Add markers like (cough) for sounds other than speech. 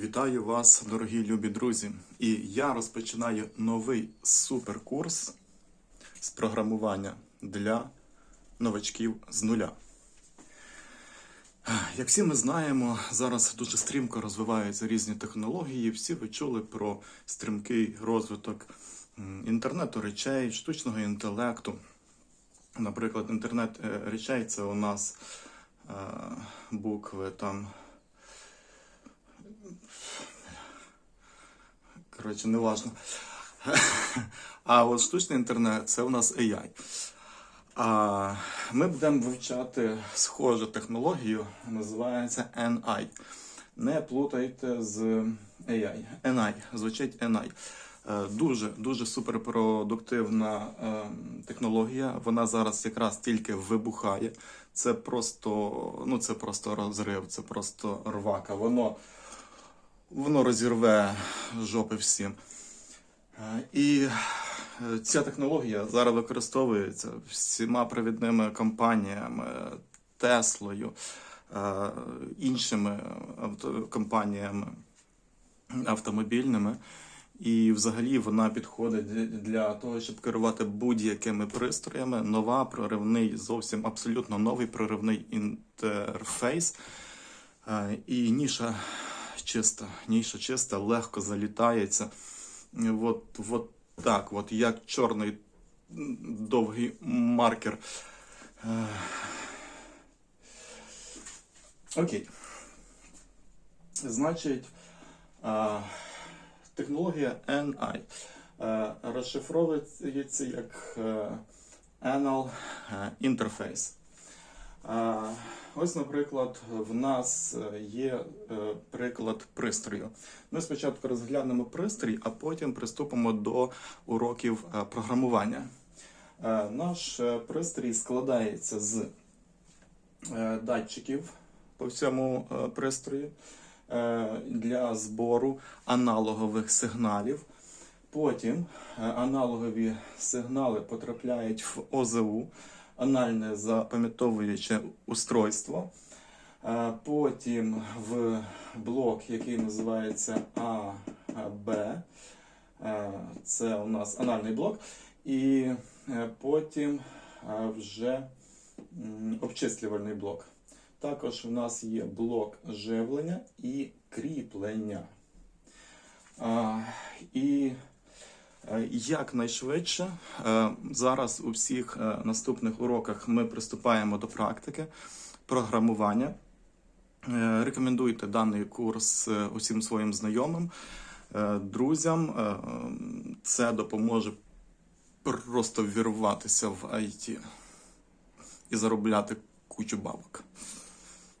Вітаю вас, дорогі любі друзі! І я розпочинаю новий суперкурс з програмування для новачків з нуля. Як всі ми знаємо, зараз дуже стрімко розвиваються різні технології. Всі ви чули про стрімкий розвиток інтернету речей, штучного інтелекту. Наприклад, інтернет е, речей це у нас е, букви там. Коротше, не важно. (laughs) А от штучний інтернет це у нас AI. А ми будемо вивчати схожу технологію, називається NI. Не плутайте з AI. NI, звучить NI. Е, Дуже дуже суперпродуктивна е, технологія. Вона зараз якраз тільки вибухає. Це просто, ну це просто розрив, це просто рвака. Воно, воно розірве жопи всім. Е, І е, ця технологія зараз використовується всіма провідними компаніями, Теслою, е, іншими компаніями автомобільними. І взагалі вона підходить для того, щоб керувати будь-якими пристроями. Нова проривний, зовсім абсолютно новий проривний інтерфейс. І ніша чиста, ніша чиста, легко залітається. От, от так, от як чорний довгий маркер. Е, Окей. Значить, технологія NI е, розшифровується як е, Anal е, Interface. Ось, наприклад, в нас е, є е, приклад пристрою. Ми спочатку розглянемо пристрій, а потім приступимо до уроків е, програмування. Наш пристрій складається з датчиків по всьому пристрою для збору аналогових сигналів. Потім аналогові сигнали потрапляють в ОЗУ, анальне запам'ятовуюче устройство. Е, Потім в блок, який називається АБ, е, це у нас анальний блок, і е, потім е, вже обчислювальний блок. Також у нас є блок живлення і кріплення. І е, якнайшвидше е, зараз у всіх е, наступних уроках ми приступаємо до практики програмування. Е, Рекомендуйте даний курс усім своїм знайомим, друзям. Це допоможе просто вірватися в IT і заробляти кучу бабок.